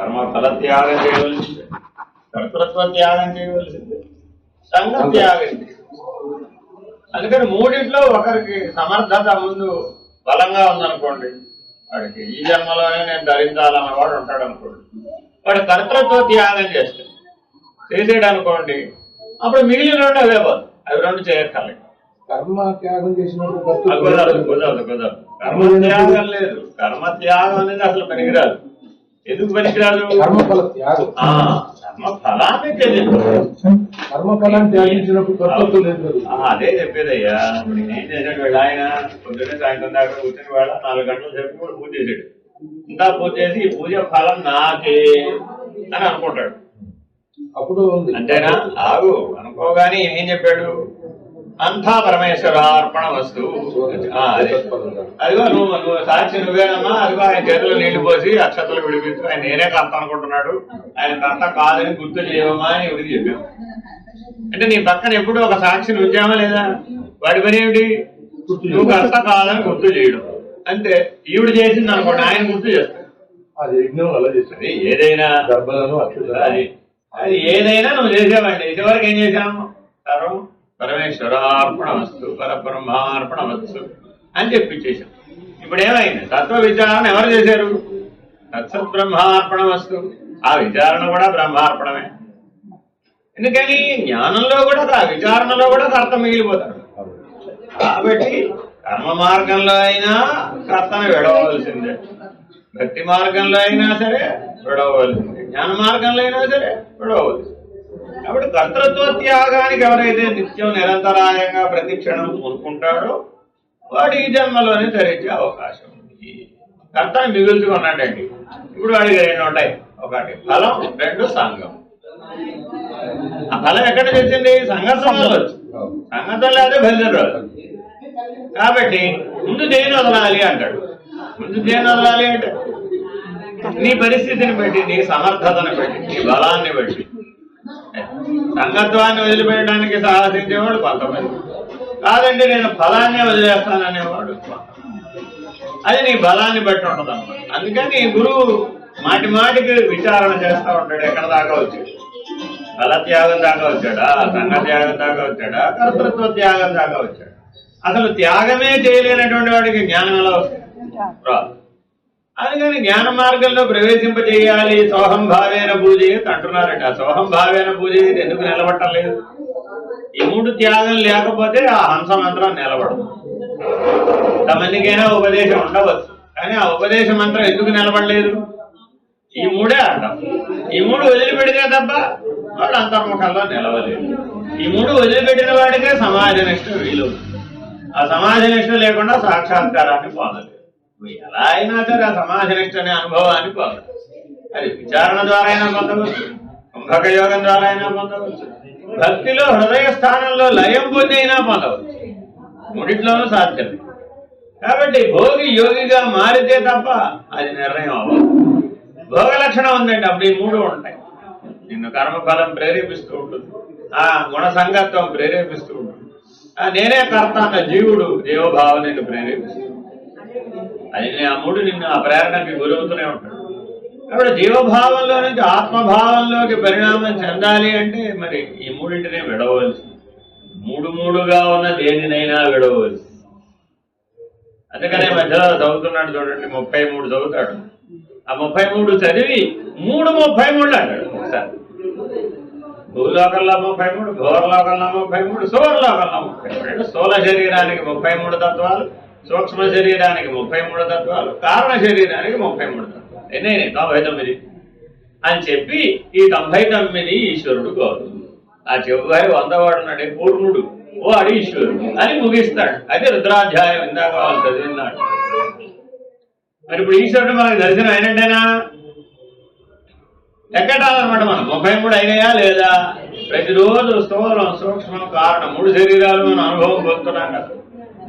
కర్మ ఫల త్యాగం చేయవలసిందే. కర్తృత్వ త్యాగం చేయవలసిందే. సంఘ త్యాగం. అందుకని మూడింట్లో ఒకరికి సమర్థత ముందు బలంగా ఉందనుకోండి వాడికి ఈ జన్మలోనే నేను ధరించాలన్న వాడు ఉంటాడు అనుకోండి వాడు కర్తృత్వ త్యాగం చేస్తాడు చేసేడు అనుకోండి అప్పుడు మిగిలిన రెండు అవే పోదు అవి రెండు చేయక్కర్లేదు కర్మ త్యాగం చేసినప్పుడు కుదరదు కుదరదు కుదరదు. కర్మ త్యాగం లేదు. కర్మ త్యాగం అనేది అసలు పనికిరాదు. ఎందుకు పనికిరాదు? కర్మఫల త్యాగం. ఆ, కర్మ ఫలాన్ని తెలియదు కర్మ ఫలాన్ని త్యాగించినప్పుడు కర్తృత్వం లేదు అదే చెప్పేదయ్యా. ఏం చేశాడు వీళ్ళ ఆయన పొద్దున్నే సాయంత్రం దాకా కూర్చొని వాళ్ళ నాలుగు గంటలు చెప్పి కూడా పూజ చేశాడు. ఇంత పూజ చేసి ఈ పూజ ఫలం నాకే అని అనుకుంటాడు. అప్పుడు అంతేనా? ఆగు అనుకోగానే ఏం చెప్పాడు? అంతా పరమేశ్వర అర్పణ వస్తు అదే. అదిగో నువ్వు నువ్వు సాక్షి నువ్వేనమ్మా అదిగో ఆయన చేతిలో నీళ్ళు పోసి అక్షతలు విడిపించు. ఆయన నేనే కర్త అనుకుంటున్నాడు. ఆయన కర్త కాదని గుర్తు చేయవమ్మా అని ఎవరికి చెప్పాము. అంటే నీ పక్కన ఎప్పుడు ఒక సాక్షిని ఉంచామా లేదా? వాడి పని ఏమిటి? నువ్వు కర్త కాదని గుర్తు చేయడం. అంతే. ఈవిడ చేసింది అనుకోండి ఆయన గుర్తు చేస్తాడు. ఏదైనా. అది. అది ఏదైనా నువ్వు చేసేవాడి ఇదివరకు ఏం చేశాము? సర్వం పరమేశ్వరార్పణ వస్తు పరబ్రహ్మార్పణ వస్తు అని చెప్పించేశాం ఇప్పుడు ఏమైంది? తత్వ విచారణ ఎవరు చేశారు? తత్సత్ బ్రహ్మార్పణ వస్తు ఆ విచారణ కూడా బ్రహ్మార్పణమే. ఎందుకని? జ్ఞానంలో కూడా విచారణలో కూడా కర్త మిగిలిపోతాడు. కాబట్టి కర్మ మార్గంలో అయినా కర్తను విడవలసిందే. భక్తి మార్గంలో అయినా సరే విడవలసిందే. జ్ఞాన మార్గంలో అయినా సరే విడవలసిందే. కాబట్టి కర్తృత్వ త్యాగానికి ఎవరైతే నిత్యం నిరంతరాయంగా ప్రతి క్షణం కోరుకుంటాడో వాడు ఈ జన్మలోనే ధరించే అవకాశం ఉంది. కర్తను మిగుల్చుకున్నాడండి. ఇప్పుడు వాడికి రెండు ఉంటాయి. ఒకటి ఫలం రెండు సంఘం. ఆ ఫలం ఎక్కడ సంఘర్షణలో వచ్చింది సంఘటన లేదా బయలుదేరి రాదు కాబట్టి ముందు దేని వదలాలి అంటాడు? ముందు దేని వదలాలి అంటే? నీ పరిస్థితిని బట్టి నీ సమర్థతను బట్టి నీ బలాన్ని బట్టి. సంగత్వాన్ని వదిలిపెట్టడానికి సాహసించేవాడు కొంతమంది. కాదండి నేను ఫలాన్ని వదిలేస్తాననేవాడు అది నీ బలాన్ని బట్టి ఉంటుంది అనమాట అందుకని గురువు మాటి మాటికి విచారణ చేస్తూ ఉంటాడు ఎక్కడ దాకా వచ్చాడు? బలత్యాగం దాకా వచ్చాడా? సంఘ త్యాగం దాకా వచ్చాడా? కర్తృత్వ త్యాగం దాకా వచ్చాడు? అసలు త్యాగమే చేయలేనటువంటి వాడికి జ్ఞానం ఎలా వస్తుంది? అందుకని జ్ఞాన మార్గంలో ప్రవేశింపజేయాలి సోహం భావేన పూజ అంటున్నారండి సోహం భావేన పూజ ఎందుకు నిలబట్టం లేదు? ఈ మూడు త్యాగం లేకపోతే ఆ హంస మంత్రం నిలబడదు. తమనికైనా ఉపదేశం ఉండవచ్చు. కానీ ఆ ఉపదేశ మంత్రం ఎందుకు నిలబడలేదు? ఈ మూడే అడ్డం ఈ మూడు వదిలిపెడితే తప్ప వాడు అంతర్ముఖంలో నిలవలేదు. ఈ మూడు వదిలిపెట్టిన వాడికే సమాజ నిష్ట వీలు ఆ సమాజ నిష్ట లేకుండా సాక్షాత్కారాన్ని పొందలేదు. నువ్వు ఎలా అయినా సరే ఆ సమాజ నిష్ట అనే అనుభవాన్ని పొందదు అది విచారణ ద్వారా అయినా పొందవచ్చు. కుంభక యోగం ద్వారా అయినా పొందవచ్చు. భక్తిలో హృదయ స్థానంలో లయం పొంది అయినా పొందవచ్చు. మూడిట్లోనూ సాధ్యం కాబట్టి భోగి యోగిగా మారితే తప్ప అది నిర్ణయం అవ్వదు. భోగ లక్షణం ఉందండి అప్పుడు ఈ మూడు ఉంటాయి. నిన్ను కర్మఫలం ప్రేరేపిస్తూ ఉంటుంది. ఆ గుణ సంగత్వం ప్రేరేపిస్తూ ఉంటుంది. ఆ నేనే కర్త అన్న జీవుడు దేవభావం నిన్ను ప్రేరేపిస్తుంది. అది అమ్ముడు ఆ మూడు నిన్ను ఆ ప్రేరణకి గురవుతూనే ఉంటాడు. కాబట్టి జీవభావంలో నుంచి ఆత్మభావంలోకి పరిణామం చెందాలి అంటే మరి ఈ మూడింటినే విడవలసింది మూడు మూడుగా ఉన్న దేనినైనా విడవలసింది అందుకనే మధ్యలో చదువుతున్నాడు చూడండి ముప్పై మూడు చదువుతాడు. ఆ ముప్పై మూడు చదివి మూడు ముప్పై మూడు అంటాడు ఒకసారి. భూలోకంలో ముప్పై మూడు ఘోరలోకంలో ముప్పై మూడు సోరలోకంలో ముప్పై మూడు. అంటే స్థూల శరీరానికి ముప్పై మూడు తత్వాలు సూక్ష్మ శరీరానికి ముప్పై మూడు తత్వాలు కారణ శరీరానికి ముప్పై మూడు తత్వాలు. ఎన్ని తొంభై తొమ్మిది? అని చెప్పి ఈ తొంభై తొమ్మిది ఈశ్వరుడు గౌరవం ఆ చివరి వందవాడున్నాడే పూర్ణుడు. ఓ అడి ఈశ్వరుడు. అని ముగిస్తాడు. అది రుద్రాధ్యాయం ఇందాక వాళ్ళు చదివినాడు. మరి ఇప్పుడు ఈశ్వరుడు మనకు దర్శనం అయినట్టేనా? ఎక్కడాలన్నమాట మనం ముప్పై మూడు అయినాయా లేదా? ప్రతిరోజు స్థూలం సూక్ష్మం కారణం. మూడు శరీరాలు మనం అనుభవం పొందుతున్నాం కదా.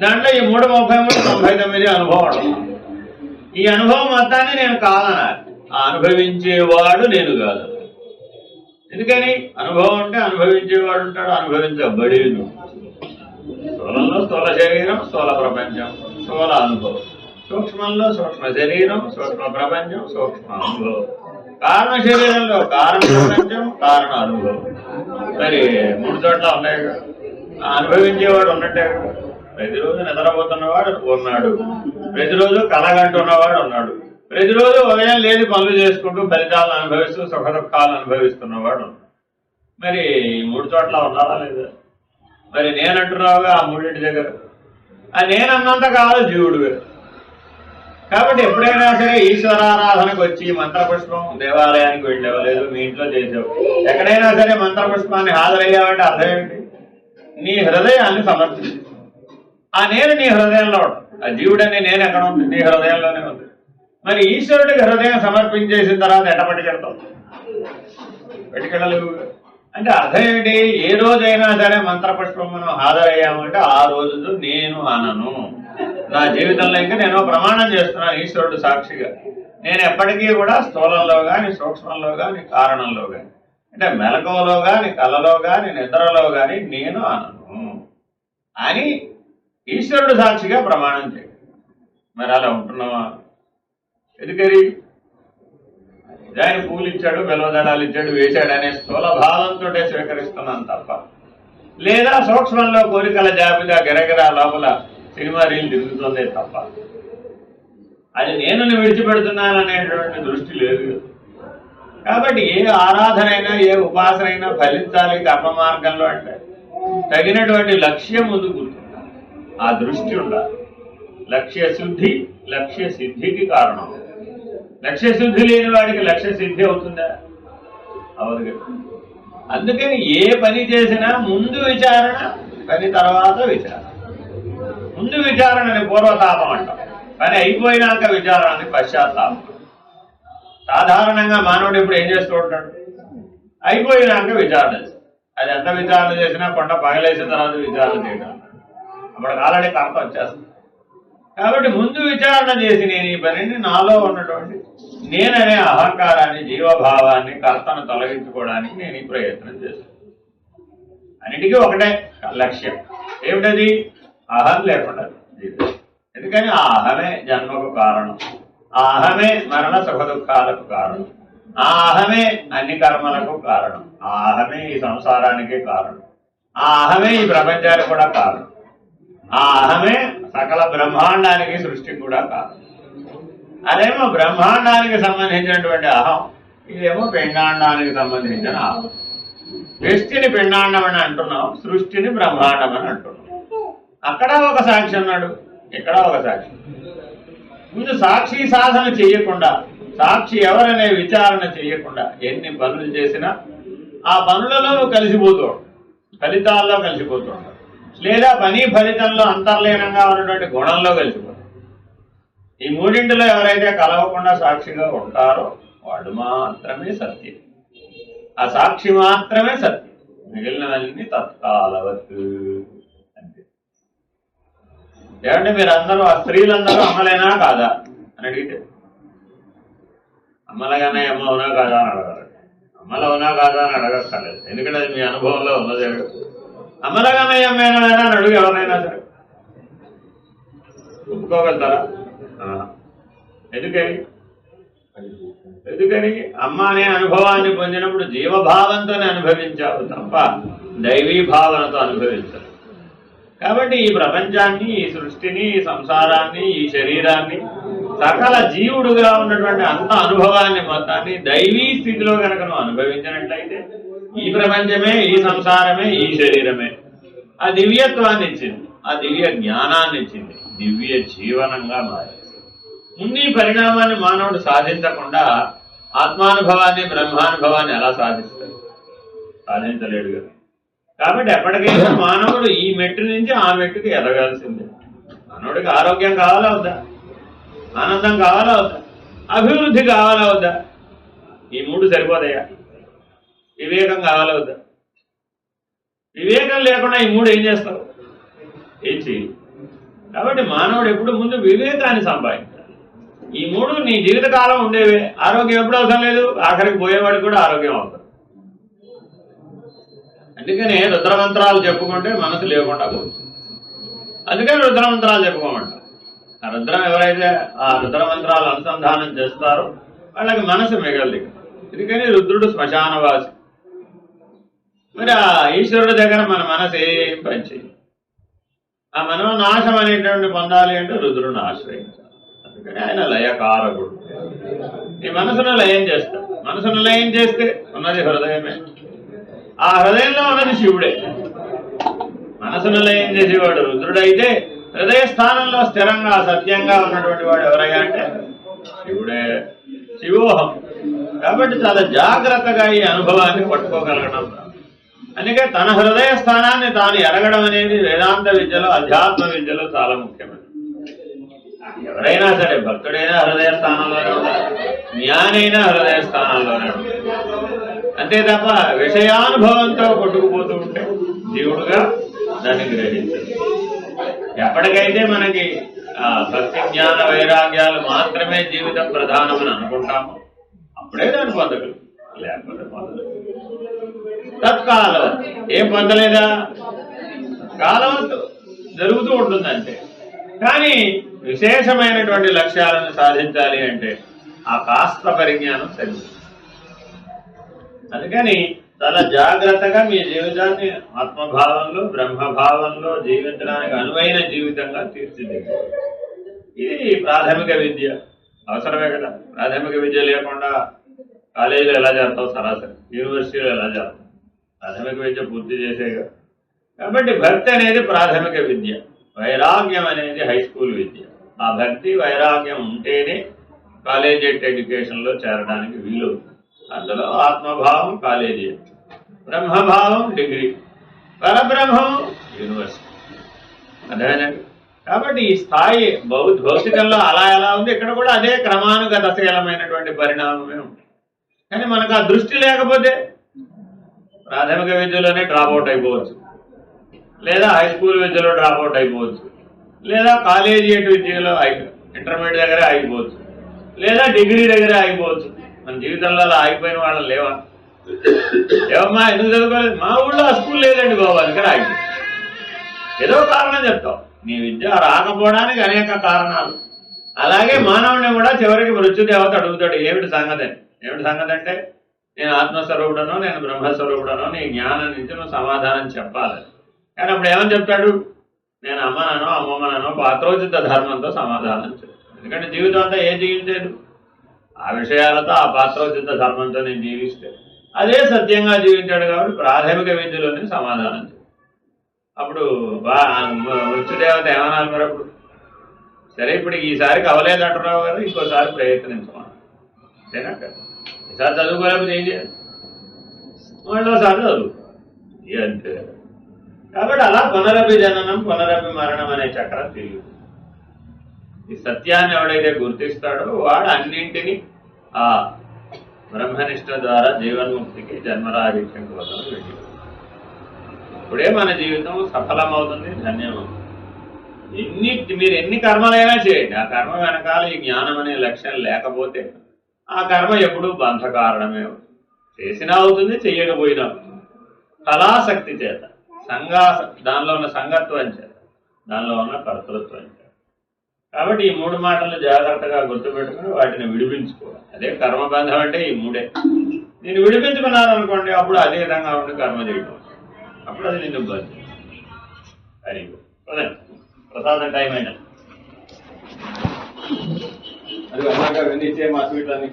దాంట్లో ఈ మూడు ముప్పై మూడు తొంభై తొమ్మిది అనుభవం ఈ అనుభవం మొత్తాన్ని నేను కాదనాలి. అనుభవించేవాడు నేను కాదు. ఎందుకని? అనుభవం అంటే అనుభవించేవాడు ఉంటాడు అనుభవించబడేది స్థూలంలో స్థూల శరీరం స్థూల ప్రపంచం స్థూల అనుభవం. సూక్ష్మంలో సూక్ష్మ శరీరం సూక్ష్మ ప్రపంచం సూక్ష్మ అనుభవం. కారణ శరీరంలో కారణ ప్రపంచం కారణ అనుభవం. మరి మూడు చోట్ల ఉన్నాయి కదా. అనుభవించేవాడు ఉన్నట్టే కదా. ప్రతిరోజు నిద్రపోతున్నవాడు ఉన్నాడు. ప్రతిరోజు కలగంటున్నవాడు ఉన్నాడు. ప్రతిరోజు ఉదయం లేని పనులు చేసుకుంటూ ఫలితాలను అనుభవిస్తూ సుఖ దుఃఖాలను అనుభవిస్తున్నవాడు మరి మూడు చోట్ల ఉన్నారా లేదా? మరి నేనంటున్నావుగా ఆ మూడింటి దగ్గర? ఆ నేనన్నంత కాదు జీవుడు కాబట్టి ఎప్పుడైనా సరే ఈశ్వరారాధనకు వచ్చి మంత్రపుష్పం దేవాలయానికి వెళ్ళావు లేదు మీ ఇంట్లో చేసావు ఎక్కడైనా సరే మంత్రపుష్పాన్ని హాజరయ్యావంటే అర్థం ఏమిటి నీ హృదయాన్ని సమర్పించు ఆ నేను నీ హృదయంలో ఉంటుంది ఆ జీవుడని నేను ఎక్కడ ఉంది నీ హృదయంలోనే ఉంది. మరి ఈశ్వరుడికి హృదయం సమర్పించేసిన తర్వాత ఎట్ట పట్టుకెళ్తావు పెట్టుకెళ్ళలేవు అంటే అర్థం ఏంటి ఏ రోజైనా సరే మంత్రపుష్పం మనం హాజరయ్యామంటే ఆ రోజు నేను అనను. నా జీవితంలో ఇంకా నేను ప్రమాణం చేస్తున్నాను ఈశ్వరుడు సాక్షిగా. నేను ఎప్పటికీ కూడా స్థూలంలో కానీ సూక్ష్మంలో కానీ కారణంలో కానీ అంటే మెలకువలో కానీ కళలో కానీ నిద్రలో కానీ నేను అనను. అని ఈశ్వరుడు సాక్షిగా ప్రమాణం చేయడం. మరి అలా ఉంటున్నావా? ఎందుకని? ఆయన పూలు ఇచ్చాడు బెలవదడాలు ఇచ్చాడు వేశాడు అనే స్థూల భావంతో స్వీకరిస్తున్నాను తప్ప. లేదా సూక్ష్మంలో కోరికల జాబితా గిరగిరా లోపల సినిమా రీల్ తిరుగుతుందే తప్ప. అది నేను విడిచిపెడుతున్నాను అనేటువంటి దృష్టి లేదు. కాబట్టి ఏ ఆరాధన అయినా ఏ ఉపాసన అయినా ఫలించాలి కర్మ మార్గంలో అంటే తగినటువంటి లక్ష్యం ముందు గుర్తు ఆ దృష్టి ఉండాలి. లక్ష్య శుద్ధి లక్ష్య సిద్ధికి కారణం. లక్ష్య శుద్ధి లేని వాడికి లక్ష్య సిద్ధి అవుతుందా? అవదు కదా. అందుకని ఏ పని చేసినా ముందు విచారణ పని తర్వాత విచారణ. ముందు విచారణని పూర్వతాపం అంటాం. పని అయిపోయినాక విచారణని పశ్చాత్తాపం. సాధారణంగా మానవుడు ఇప్పుడు ఏం చేస్తూ ఉంటాడు? అయిపోయినాక విచారణ అది ఎంత విచారణ చేసినా కొండ పగలేసిన తర్వాత విచారణ చేయడం. అప్పుడు ఆల్రెడీ కర్త వచ్చేస్తుంది. కాబట్టి ముందు విచారణ చేసి నేను ఈ పనిని నాలో ఉన్నటువంటి నేననే అహంకారాన్ని జీవభావాన్ని కర్తను తొలగించుకోవడానికి నేను ఈ ప్రయత్నం చేస్తాను అన్నిటికీ ఒకటే లక్ష్యం. ఏమిటది? అహం లేకుండా జీవితం. ఎందుకని? ఆ అహమే జన్మకు కారణం. ఆ అహమే మరణ సుఖ దుఃఖాలకు కారణం. ఆ అహమే అన్ని కర్మలకు కారణం. ఆ అహమే ఈ సంసారానికి కారణం. ఆ అహమే ఈ ప్రపంచానికి కూడా కారణం. ఆ అహమే సకల బ్రహ్మాండానికి సృష్టి కూడా కాదు. అదేమో బ్రహ్మాండానికి సంబంధించినటువంటి అహం ఇదేమో పిండాండానికి సంబంధించిన అహం. వ్యష్టిని పిండాండం అని అంటున్నాం సృష్టిని బ్రహ్మాండం అని అంటున్నాం. అక్కడ ఒక సాక్షి అన్నాడు ఇక్కడ ఒక సాక్షి. ముందు సాక్షి సాధన చేయకుండా సాక్షి ఎవరనే విచారణ చేయకుండా ఎన్ని పనులు చేసినా ఆ పనులలో కలిసిపోతాడు ఫలితాల్లో కలిసిపోతూ లేదా పని ఫలితంలో అంతర్లీనంగా ఉన్నటువంటి గుణంలో కలిసిపోతావు ఈ మూడింటిలో ఎవరైతే కలవకుండా సాక్షిగా ఉంటారో వాడు మాత్రమే సత్యం. ఆ సాక్షి మాత్రమే సత్యం. మిగిలినవన్నీ తత్కాలవత్ అంతే. ఏమంటే మీరందరూ ఆ స్త్రీలందరూ అమ్మలేనా కాదా అని అడిగితే అమ్మలగానే అమ్మ అవునా కాదా అని అడగాలి అమ్మలు అవునా కాదా అని అడగక్కర్లేదు. ఎందుకంటే అది మీ అనుభవంలో ఉన్నదే అమ్మలగానే అమ్మేనా అని అడుగు ఎవరైనా సరే. ఒప్పుకోగలుగుతారా. ఎందుకని? ఎందుకని? అమ్మ అనే అనుభవాన్ని పొందినప్పుడు జీవభావంతోనే అనుభవించావు తప్ప దైవీ భావనతో అనుభవించాలి కాబట్టి ఈ ప్రపంచాన్ని ఈ సృష్టిని ఈ సంసారాన్ని ఈ శరీరాన్ని సకల జీవుడుగా ఉన్నటువంటి అంత అనుభవాన్ని మొత్తాన్ని దైవీ స్థితిలో కనుక నువ్వు అనుభవించినట్లయితే ఈ ప్రపంచమే ఈ సంసారమే ఈ శరీరమే. ఆ దివ్యత్వాన్ని ఇచ్చింది. ఆ దివ్య జ్ఞానాన్ని ఇచ్చింది. దివ్య జీవనంగా మారింది. ముందు పరిణామాన్ని మానవుడు సాధించకుండా ఆత్మానుభవాన్ని బ్రహ్మానుభవాన్ని ఎలా సాధిస్తాడు? సాధించలేడు కదా. కాబట్టి ఎప్పటికైనా మానవుడు ఈ మెట్టు నుంచి ఆ మెట్టుకి ఎదగాల్సిందే. మానవుడికి ఆరోగ్యం కావాలా వద్దా? ఆనందం కావాలా వద్దా? అభివృద్ధి కావాలా వద్దా? ఈ మూడు సరిపోతాయా? వివేకం కావాలి వద్దా? వివేకం లేకుండా ఈ మూడు ఏం చేస్తావు? ఏం చేయి కాబట్టి మానవుడు ఎప్పుడు ముందు వివేకాన్ని సంపాదించాలి. ఈ మూడు నీ జీవితకాలం ఉండేవే. ఆరోగ్యం ఎప్పుడు అవసరం లేదు? ఆఖరికి పోయేవాడు కూడా ఆరోగ్యం అవసరం. అందుకనే రుద్రమంత్రాలు చెప్పుకుంటే మనసు లేకుండా పోతుంది. అందుకని రుద్రమంత్రాలు చెప్పుకోమంటారు. ఆ రుద్రం ఎవరైతే ఆ రుద్రమంత్రాలు అనుసంధానం చేస్తారో వాళ్ళకి మనసు మిగలదు. ఎందుకని రుద్రుడు శ్మశానవాసి. మరి ఆ ఈశ్వరుడి దగ్గర మన మనసు ఏం పనిచేయదు ఆ మనోనాశం అనేటువంటి పొందాలి అంటే రుద్రుని ఆశ్రయించాలి. అందుకని ఆయన లయకారకుడు. ఈ మనసును లయం చేస్తాడు. మనసును లయం చేస్తే ఉన్నది హృదయమే. ఆ హృదయంలో ఉన్నది శివుడే. మనసును లయం చేసేవాడు రుద్రుడైతే హృదయ స్థానంలో స్థిరంగా సత్యంగా ఉన్నటువంటి వాడు ఎవరయ్యా అంటే శివుడే. శివోహం. కాబట్టి చాలా జాగ్రత్తగా ఈ అనుభవాన్ని పట్టుకోగలగడం. అందుకే తన హృదయ స్థానాన్ని తాను ఎరగడం అనేది వేదాంత విద్యలో అధ్యాత్మ విద్యలో చాలా ముఖ్యమైనది. ఎవరైనా సరే భక్తుడైనా హృదయ స్థానంలోనే ఉండాలి జ్ఞానైనా హృదయ స్థానంలోనే ఉండాలి అంతే తప్ప విషయానుభవంతో కొట్టుకుపోతూ ఉంటే జీవుడుగా దాన్ని గ్రహించదు ఎప్పటికైతే మనకి ఆ భక్తి జ్ఞాన వైరాగ్యాలు మాత్రమే జీవితం ప్రధానమని అనుకుంటామో అప్పుడే దాన్ని పొందగలం లేకపోతే పొందలేదు తత్కాలం. ఏం పొందలేదా? కాలం జరుగుతూ ఉంటుందంటే. కానీ విశేషమైనటువంటి లక్ష్యాలను సాధించాలి అంటే ఆ కాస్త పరిజ్ఞానం సరిపోతుంది అందుకని చాలా జాగ్రత్తగా మీ జీవితాన్ని ఆత్మభావంలో బ్రహ్మభావంలో జీవించడానికి అనువైన జీవితంగా తీర్చిదిద్దాలి ఇది ప్రాథమిక విద్య. అవసరమే కదా. ప్రాథమిక విద్య లేకుండా కాలేజీలో ఎలా చేస్తావు? సరాసరి. యూనివర్సిటీలో ఎలా చేస్తావు? ప్రాథమిక విద్య పూర్తి చేసేగా. కాబట్టి భక్తి అనేది ప్రాథమిక విద్య. వైరాగ్యం అనేది హై స్కూల్ విద్య. ఆ భక్తి వైరాగ్యం ఉంటేనే కాలేజియట్ ఎడ్యుకేషన్లో చేరడానికి వీలు అందులో ఆత్మభావం కాలేజీ. బ్రహ్మభావం డిగ్రీ. పరబ్రహ్మం యూనివర్సిటీ. అర్థమైందండి? కాబట్టి ఈ స్థాయి భౌ భౌతికంలో అలా ఎలా ఉంది? ఇక్కడ కూడా అదే క్రమానుగతశీలమైనటువంటి పరిణామమే ఉంది కానీ మనకు ఆ దృష్టి లేకపోతే ప్రాథమిక విద్యలోనే డ్రాప్ అవుట్ అయిపోవచ్చు. లేదా హై స్కూల్ విద్యలో డ్రాప్ అవుట్ అయిపోవచ్చు. లేదా కాలేజియేట్ విద్యలో ఇంటర్మీడియట్ దగ్గరే ఆగిపోవచ్చు. లేదా డిగ్రీ దగ్గరే ఆగిపోవచ్చు. మన జీవితంలో అలా ఆగిపోయిన వాళ్ళు లేవా? ఏమమ్మా ఎందుకు చదువుకోలేదు? మా ఊళ్ళో ఆ స్కూల్ లేదండి బాబు అందుకని ఆగిపోయింది ఏదో కారణం చెప్తావు నీ విద్య రాకపోవడానికి అనేక కారణాలు. అలాగే మానవుని కూడా చివరికి మృత్యుదేవత అడుగుతాడు. ఏమిటి సంగతి? ఏమిటి సంగతి అంటే నేను ఆత్మస్వరూపుడనో నేను బ్రహ్మస్వరూపుడనో నీ జ్ఞానం నుంచి నువ్వు సమాధానం చెప్పాలి. కానీ అప్పుడు ఏమని చెప్తాడు నేను అమ్మనో అమ్మమ్మననో పాత్రోచిత ధర్మంతో సమాధానం చెప్తాను ఎందుకంటే జీవితం అంతా ఏం జీవించలేదు ఆ విషయాలతో ఆ పాత్రోచిత ధర్మంతో నేను జీవిస్తే. అదే సత్యంగా జీవించాడు కాబట్టి ప్రాథమిక విద్యలోనే సమాధానం అప్పుడు బా మృత్యుదేవత ఏమనాలి మరి అప్పుడు? సరే ఇప్పుడు ఈసారికి అవలేదు అంటున్నావు కదా ఇంకోసారి ప్రయత్నించమా అంతేనా ఒకసారి ఈసారి చదువుకోలేకపోతే ఏం చేయాలి? మళ్ళీసారి చదువు. అంతే. కాబట్టి అలా పునరభి జననం పునరభి మరణం అనే చక్రం తెలియదు ఈ సత్యాన్ని ఎవడైతే గుర్తిస్తాడో వాడు అన్నింటినీ ఆ బ్రహ్మనిష్ట ద్వారా జీవన్ముక్తికి జన్మరాహిత్యం కోసం వెళ్ళి. ఇప్పుడే మన జీవితం సఫలమవుతుంది ధన్యమవుతుంది. ఎన్ని మీరు ఎన్ని కర్మలైనా చేయండి. ఆ కర్మ వెనకాల ఈ జ్ఞానం అనే లక్ష్యం లేకపోతే ఆ కర్మ ఎప్పుడూ బంధ కారణమే అవుతుంది. చేసినా అవుతుంది చెయ్యకపోయినా అవుతుంది. కళాశక్తి చేత సంఘా దానిలో ఉన్న సంగత్వం చేత దానిలో ఉన్న కర్తృత్వం చేత. కాబట్టి ఈ మూడు మాటలు జాగ్రత్తగా గుర్తుపెట్టుకుని వాటిని విడిపించుకోవాలి. అదే కర్మబంధం అంటే ఈ మూడే. నేను విడిపించుకున్నారనుకోండి అప్పుడు అదే విధంగా ఉండి కర్మ చేయటం. అప్పుడు అది నిన్ను బంధం వెరీ ప్రసాదం టైం అయినా అది అన్నాక వెళ్ళి ఇచ్చే మా స్వీట్లన్నీ.